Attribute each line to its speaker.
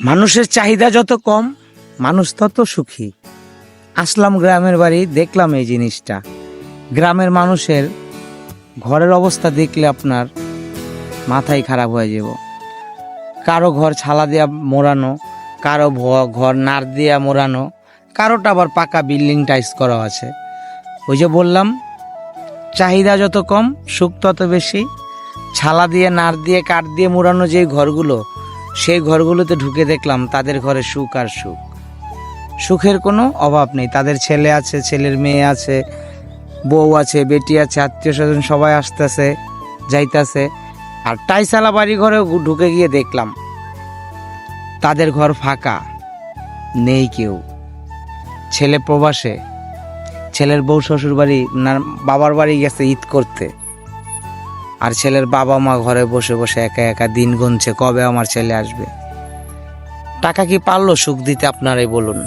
Speaker 1: মানুষের চাহিদা যত কম, মানুষ তত সুখী। আসলাম গ্রামের বাড়ি, দেখলাম এই জিনিসটা। গ্রামের মানুষের ঘরের অবস্থা দেখলে আপনার মাথাই খারাপ হয়ে যাব। কারও ঘর ছালা দিয়া মোড়ানো, কারও ঘর নার দিয়া মোড়ানো, কারোটা আবার পাকা বিল্ডিং টাইস করা আছে। ওই যে বললাম, চাহিদা যত কম, সুখ তত বেশি। ছালা দিয়ে, নার দিয়ে, কাঠ দিয়ে মোড়ানো যে ঘরগুলো সেই ঘরগুলোতে ঢুকে দেখলাম তাদের ঘরে সুখ আর সুখ। সুখের কোনো অভাব নেই। তাদের ছেলে আছে, ছেলের মেয়ে আছে, বউ আছে, বেটি আছে, আত্মীয় স্বজন সবাই আসতেছে, যাইতাছে। আর টাইসালা বাড়ি ঘরে ঢুকে গিয়ে দেখলাম, তাদের ঘর ফাঁকা, নেই কেউ। ছেলে প্রবাসে, ছেলের বউ শ্বশুর বাড়ি বাবার বাড়ি গেছে ঈদ করতে। আর ছেলের বাবা মা ঘরে বসে বসে একা একা দিন গুনছে, কবে আমার ছেলে আসবে? টাকা কি পারল সুখ দিতে? আপনারাই বলুন।